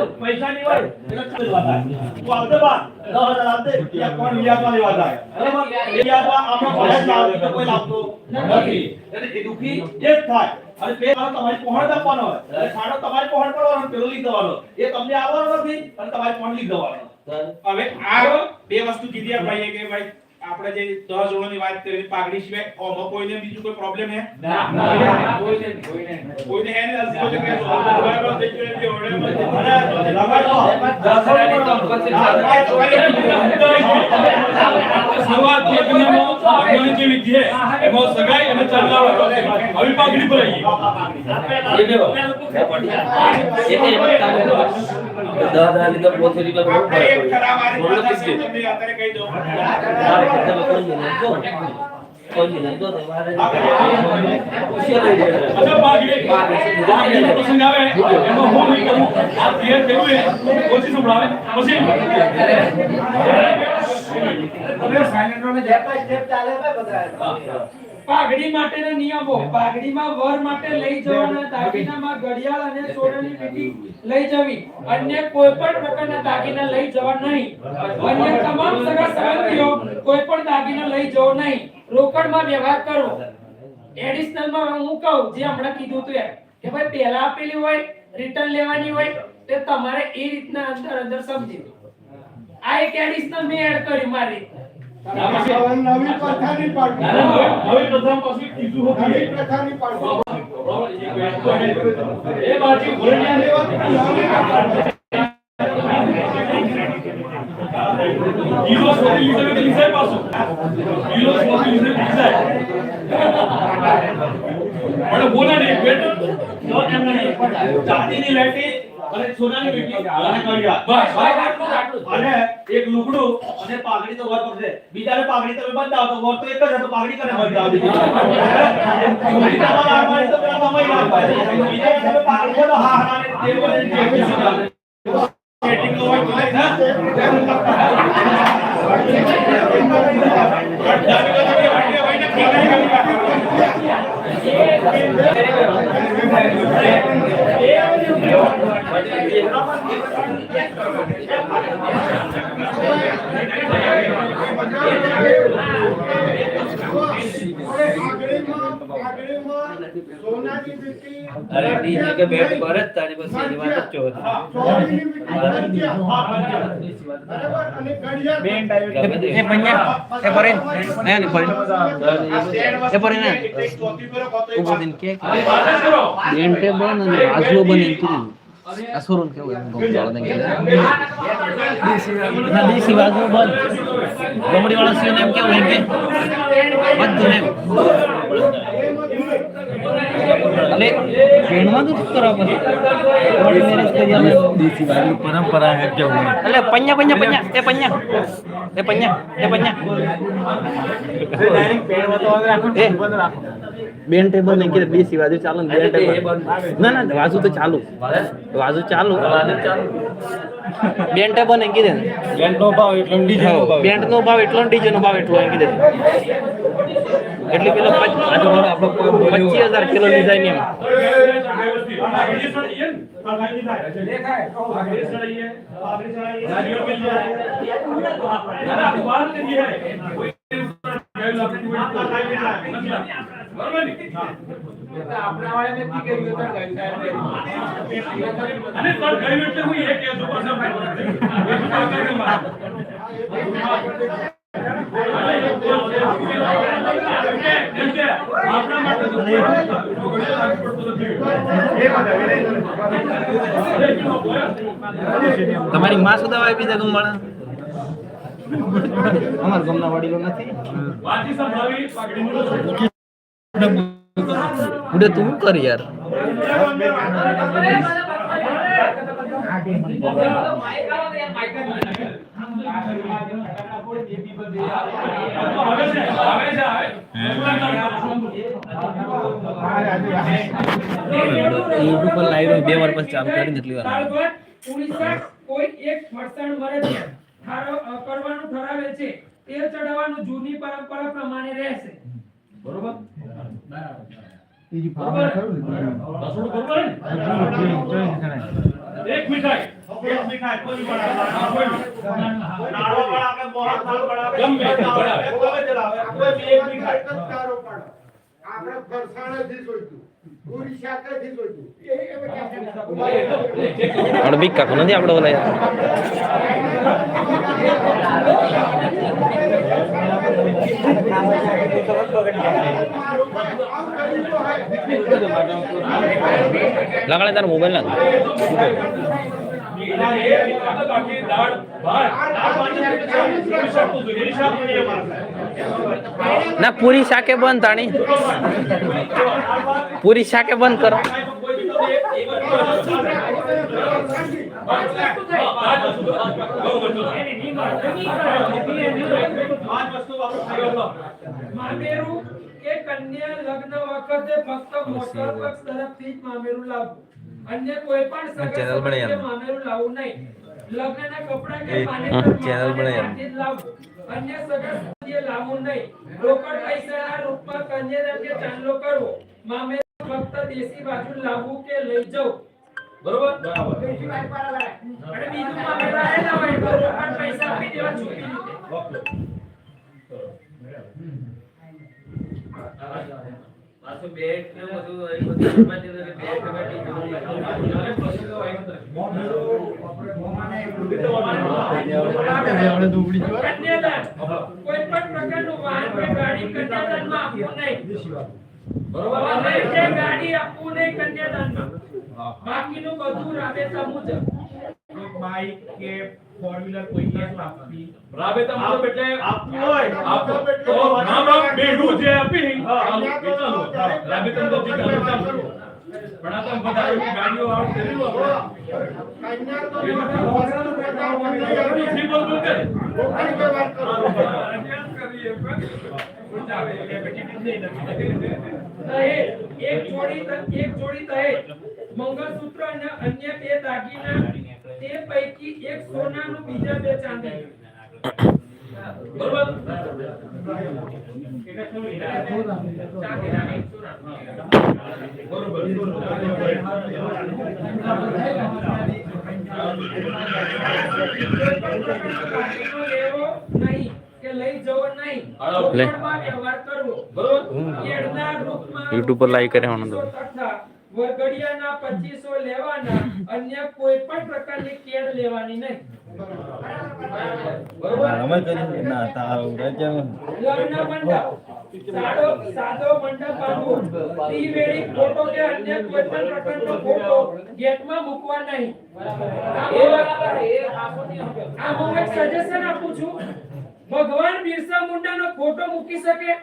હોય પૈસા નહીં હોય એટલે વાત તું આવજે બા દસ હજાર આપજે ત્યાં કોણ વ્યાજમાં લેવા જાય? બરાબર? એ આપણે ભલે જ લાવે તો કોઈ લાવતો નથી. એટલે એ દુઃખી એ જ થાય. અને પેલો તમારી પહોંચ આપવાનો હોય અને ખાડો તમારી પહોંચ પડવાનો પેલો લીક દેવાનો. એ તમને આવવાનો નથી અને તમારી પહોંચ લીક દેવાનો. હવે આ બે વસ્તુ કીધી આ ભાઈએ કે ભાઈ આપણે જે દસ જોડોની વાત કરી પાઘડી સિવાય ઓમાં કોઈને બીજું કોઈ પ્રોબ્લેમ હે? ના કોઈને કોઈને કોઈને હે ને અલસી કોઈ કે બરાબર થઈ ગયું એમ કે ઓરડે અને લગાડો શરૂઆત એક નિયમો જે વિધિ છે એમાં સગાઈ અને ચાલના હવે પાઘડી પર આવીએ એ દેવો. એ વાત લીધા પોતે લીધા બહુ ફરક પડ્યો. પાછા છે, અત્યારે કહી દઉં. મારે કીધું કોઈ નહીં જો. કોઈ નહીં તો મારે ખુશી લઈ જાય. અચ્છા પાઘડી પાઘડીનો પ્રસંગ આવે એમાં હું નહીં કરું. આ ક્લિયર કર્યું એ. ઓછી સંભળાવે. પછી? પાઘડી માટેના નિયમો. પાઘડીમાં વર માટે લઈ જવાના દાગીનામાં ઘડિયાળ અને સોનાની પેટી લઈ જવી. અન્ય કોઈ પણ પ્રકારના દાગીના લઈ જવા નહીં. અન્ય તમામ સગા સંબંધીઓ કોઈ પણ દાગીના લઈ જવો નહીં. રોકડમાં વ્યવહાર કરવો એડિશનલમાં હું કહું જે હમણાં કીધું તું એમ કે ભાઈ પહેલા આપેલી હોય રિટર્ન લેવાની હોય તે તમારે એ રીતના અંદર અંદર સમજી. આ એક એડિશનલ મેં એડ કર્યું મારી. નવી પ્રથાની પાડવી. બોલે નહીં નહીં ચાંદીની વેટી અને સોનાની વેટી અને ઘડિયાળ બસ આટલું આટલું અને એક લુગડું અને પાઘડી તો વર પડશે. બીજાને પાઘડી તમે બંધાવો તો વર તો એક જ હતો પાઘડી કને બંધાવો પાઘડી તમારે આપવાની તો પેલા સમય લાગવાનો. બીજા તમે પાઘડી તો હા હા ને તે બોલે ને તે બોલે. નો હોય તો લઈ ના પાઘડીમાં- પાઘડીમાં સોનાની વીંટી, અરે ડીજે કે બેટ પર જ તારી પાસે એની વાત જ ચો હતી. સોનાની વીંટી ઘડિયાળ. બરાબર? અને ઘડિયાળ ગમે તે. એ પૈયા એ પરે ને ને પરે એ પર એને ઊભો દિન કે પાછળ કરો બેન ટેબલ અને આજલો બને કીધું અસુરન કેવું એમ ગમ જાળો દે ના દેશી બાજુ બંધ. ગમડી વાળા એમ કેવું એમ કે? બધું એમ અને બેનમાં તો શું કરવા પછી વળી મેરેજ કરી આલે દેશી બાજુ બેન ટેબલ નહીં કીધું બે સિવાય ચાલુ બેન ટેબલ ના ના વાજુ તો ચાલુ. વાજુ? ચાલુ. બેન ટેબલ નહીં કીધે બેન નો ભાવ એટલો ડીજે નો ભાવ એટલો. ડીજે નો ભાવ એટલો એમ કીધે એટલે પેલો પચીસ હજાર કિલો લીધા એમ. અને ગઈ એટલે હું એક તમારી માં સુદાવા બીજા ગમવાળા અમાર ગમના વડીલો નથી. ઉડે તું કર યાર? યુટ્યુબ પર લાઈવ બે વાર પછી ચાલુ કરી એટલી વાર કોઈ એક ફરસાણ ઠારો- કરવાનું ઠરાવે છે તેલ ચડાવવાનું જૂની પરંપરા પ્રમાણે રહેશે બરોબર બીજી ફાવર ખરું ને? એક મીઠાઈ. એક ખાય, કોઈ બી બનાવે. નાળો થાળ ગમે કોઈ બી એક પાડો આપણે ફરસાણેથી જોઈતું. પૂરી શાકેથી જોઈતું. એ એ કાકો નથી આપણે ઓલા યાર? મારું લગાડે તારો મોબાઈલ ના. ના, પૂરી શાકે બંધ, તાણી પૂરી શાકે બંધ કરો કોઈ કે કન્યા લગ્ન વખતે ફક્ત મોટર પક્ષ તરફથી જ મામેરું લાવવું અન્ય કોઈ પણ સગા. મામેરું લાવવું નહીં. લગ્નના કપડાં કે એ, ચેનલ બનાવી લાવવું. અન્ય સગા સંબંધીએ લાવવું નહીં. રોકડ પૈસાના રૂપમાં કન્યાદાન કે ચાંદલો કરવો. મામેરું ફક્ત દેશી બાજુ લાવવું કે લઈ જવું. બરોબર? અને બીજું મામેરું આયેલા હોય તો રોકડ પૈસા આપી દેવા છૂટી રીતે કોઈ પણ પ્રકારનું વાહન કે ગાડી કન્યાદાનમાં આપવું નહીં બરોબર ગાડી આપવું નહીં કન્યાદાનમાં બાકીનું બધું રાબેતા મુજબ બાઈક કે ફોર વ્હીલર એટલે આપવું હોય આપો તો રામ બેડું જે આપી જે. પણ આ તો બધા આપણે જી બોલ બોલ કરે એક જોડી એક જોડી મંગળસૂત્ર અને અન્ય બે દાગીના તે પૈકી એક સોનાનું બીજા બે ચાંદી. બરોબર? નહીં કે લઈ જવો નહીં લે. વ્યવહાર કરવો. બરોબર? રૂપમાં YouTube પર live કરે વરઘડિયાના 2500 લેવાના અન્ય કોઈ પણ પ્રકારની કેળ લેવાની નહીં. ભગવાન બિરસા મુંડાનો ફોટો મૂકી શકે.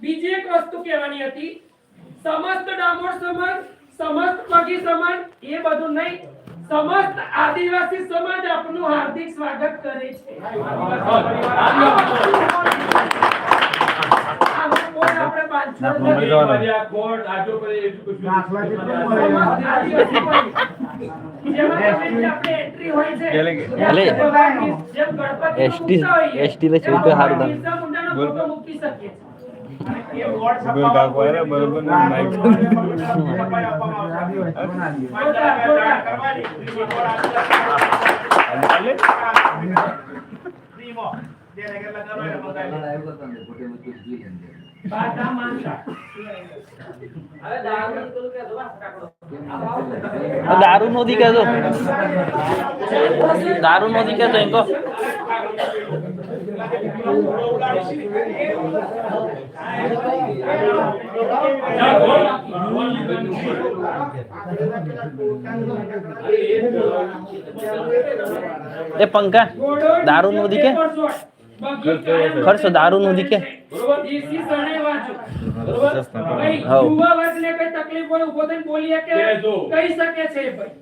બીજી એક વસ્તુ કહેવાની હતી. સમસ્ત ડામોર સમાજ સમસ્ત પગી સમાજ એ બધું નહીં સમસ્ત આદિવાસી સમાજ આપનું હાર્દિક સ્વાગત કરે છે એસટી કોઈ આપણે બાંધછોડ નથી. આ કોટ આજો કરે એટલું કશું સમસ્ત આદિવાસી પગી. જેમાં તમે જે આપણે entry હોય છે. અલે. જેમ ગણપતિનો ST મૂકતા હોઈએ, ST લે એમાં ચૌકે હારું મૂકી શકીએ કરો એને મંગાવી લે. બાટા માંગતા. દારૂ નો દીકરો દારૂ નો દીકરો એમ એ પંકા દારૂ નું દીકે ખર્ચો દારૂ નું દી કે? બરોબર દેશી શરણાઈ વાંચો. બરોબર ભાઈ હાઉ. યુવા વર્ગને કઈ તકલીફ હોય ઊભો થઈને બોલી શકે કહેજો. કહી શકે છે એ ભાઈ.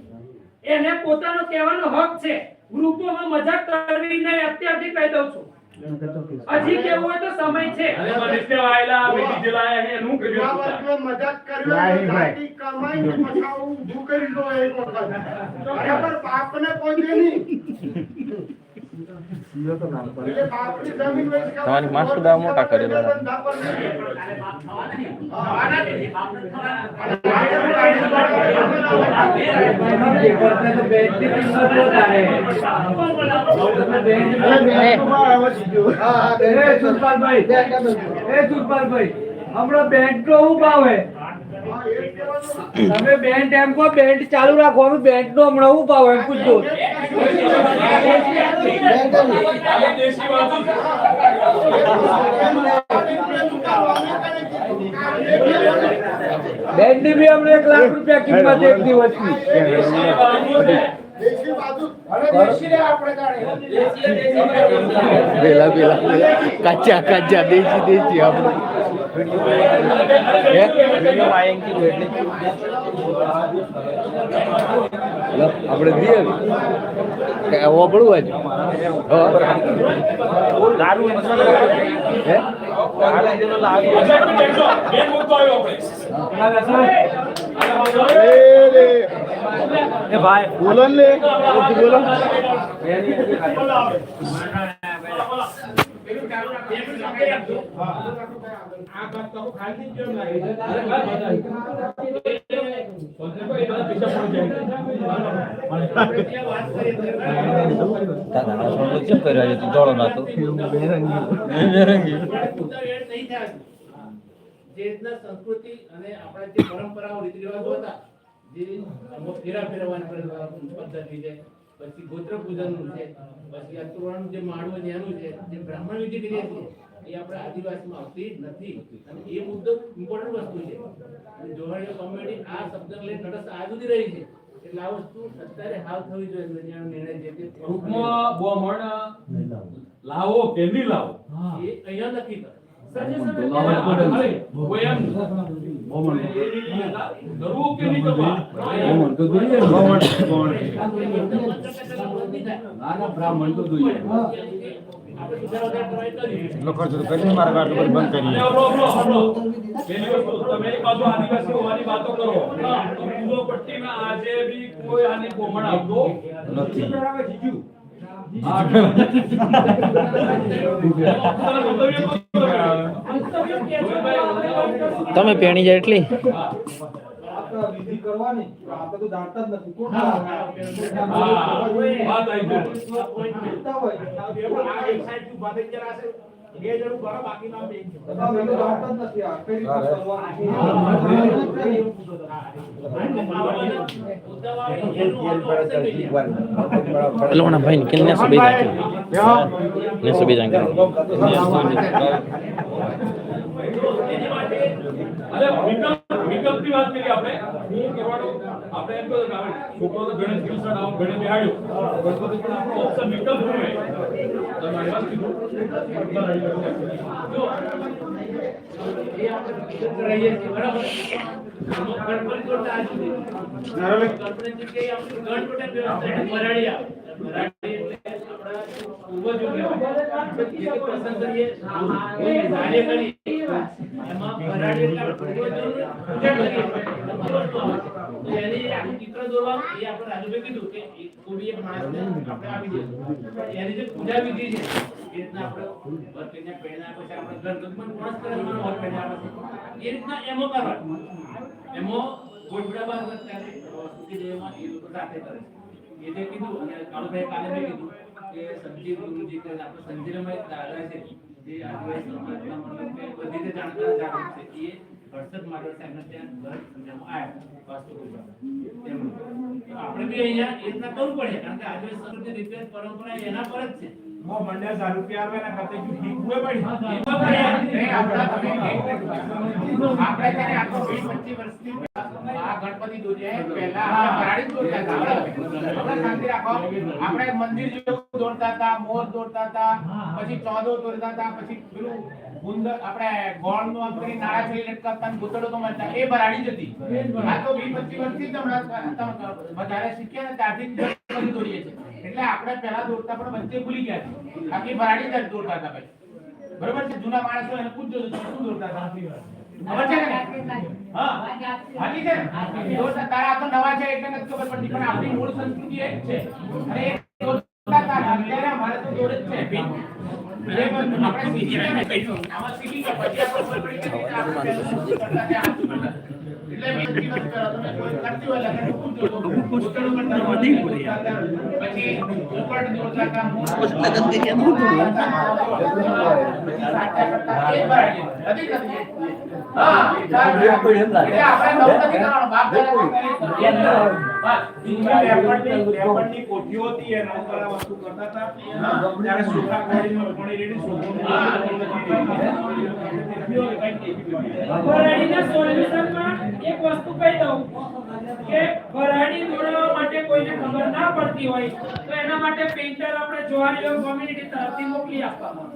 એને પોતાનો કહેવાનો હક છે. ગ્રુપોમાં મજાક કરવી નહીં અત્યારથી કહી દઉં છું. હજી કેવું હોય તો સમય છે. અને મનુષ્ય વાયેલા બેટી જે લાયા નું કર્યું આ મજાક કર્યો એટલે જાતિ કમાઈને પછી આવું ઊભું કરી દો એક વખત. બરાબર બાપને પહોંચે નહીં. તમારી માસ્ક દાવ મોટા કરેલા. હમણાં બેંક નો શું ભાવ હે તમે બેન્ડ એમ કહો બેન્ટ ચાલુ રાખો અમે બેન્ડ નો હમણાં હું ભાવ એમ પૂછજો બેન્ડની બી અમને એક લાખ રૂપિયા કિંમત એક દિવસની પેલા પેલા કાચા કાચા દેશી દેશી આપણે. આપણે દઈએ. આવો પડવું આજે? હે. એ ભાઈ. બોલો ને. બોલો. આ વાત તો ખાલી જ કેમ લાગે દાદા સોનો કેમ કર્યો? છે તું જોડો ના તો બેરંગી જે રીતના સંસ્કૃતિ અને આપણા જે પરંપરાઓ રીતિ રિવાજો હતા જે અમુક ફેરા ફેરવવાની પદ્ધતિ છે પછી ગોત્ર પૂજનનું છે પછી આ જે માળવું છે એનું છે જે બ્રાહ્મણ વિધિ કરીએ છીએ એ આપણા આદિવાસીમાં આવતી નથી. અને એ મુદ્દો ઇમ્પોર્ટન્ટ વસ્તુ છે. અને જોહાણીઓ કોમેડી આ શબ્દને લઈને તટસ્થ આ સુધી રહી છે. એટલે આ વસ્તુ અત્યારે હાલ થવી જોઈએ દુનિયાનો નિર્ણય જે તે ટૂંકમાં બોમણ લાવો. કે નહીં લાવો. એ અહીંયા નક્કી કરે. કોઈ એમ કરવું કે નહીં કરવા આપણે સુધારા ટ્રાય કરીએ અરે હમણો, હમણો, હમણો. પેલી વસ્તુ, તમે બાજુ આદિવાસી હોવાની વાતો કરો. તો પટ્ટીમાં આજે બી કોઈ આને બોમણ આવતો નથી. હા. તમે પેણી જાય એટલી. લોણા ભાઈ ને કેને સુબી જાય ને સુબી જાય અરે વિકલ્પ વિકલ્પની વાત કરીએ આપણે. હું કરવાનો આપણે એમ કહ્યું કે આપણે છોકરો તો ગણેશ કૃષ્ણ આમ ગણેશ બિહાડ્યો. ગણપતિ પણ આપણો ઓપ્શન વિકલ્પ હોય. તમે મારી કીધું? જો. એ આપણે વિગત છીએ, બરાબર? કહેવાય. જે તે પ્રસંગ કરીએ, કીધું અને કાળુભાઈ કાલે મેં કીધું કે સંજીવ ગુરુજી આપણે સંજીવમાં દાદા છે. જે આદિવાસી સમાજના મતલબ કે બધી રીતે જાગૃત છે. એ હર્ષદ માધવ સાહેબને ત્યાં ઘર સમજાવવામાં આવ્યા વાસ્તુ પૂજા તેમનું. તો આપણે બી અહીંયા એ રીતના કરવું પડે કારણ કે આદિવાસી સંસ્કૃતિ રીત પરંપરા એના પર જ છે. મો મંડ્યા ચાલુ કે આવે ના ઠીક પડી. આપણા તમે આપણે ત્યારે આખો 20 25 વર્ષથી આ ગણપતિ દોર્યા પહેલા આપણે દોરતા હતા આપણે શાંતિ રાખો. આપણે મંદિર જેવું દોરતા હતા મોર દોરતા હતા પછી ચોદો દોરતા હતા પછી પેલું ગુંદર આપણે ગોળનું આમ કરી નાળા છરી લટકાવતા ને ભૂતળો તો મળતા. એ ભરાડી જ આ તો 20 25 વર્ષથી જ હમણાં વધારે શીખ્યા ને ત્યારથી ગણપતિ દોરીએ છીએ. એટલે આપણે પહેલા દોરતા પણ વચ્ચે ભૂલી ગયા બાકી ભરાડી જ દોરતા હતા પછી. બરોબર છે? જૂના માણસો એને પૂછજો શું દોરતા હતા? ખબર છે ને? તારા આ નવા છે એટલે નથી ખબર પડતી, પણ આપણી મૂળ સંસ્કૃતિ એક છે. અને એ અત્યારે અમારે તો જોડે જ છે. આપણે સીધી કહીશું. આમાં સીધી ઉપર કોઠીઓ હતી એ નવું કરા વસ્તુ કરતા હતા ત્યારે સુખા કોળીમાં સોલ્યુશનમાં એક વસ્તુ કહી દઉં કે વરાણી દોડાવવા માટે કોઈને ખબર ના પડતી હોય, તો એના માટે પેઇન્ટર આપણે જોહારી કોમ્યુનિટી તરફથી મોકલી આપવામાં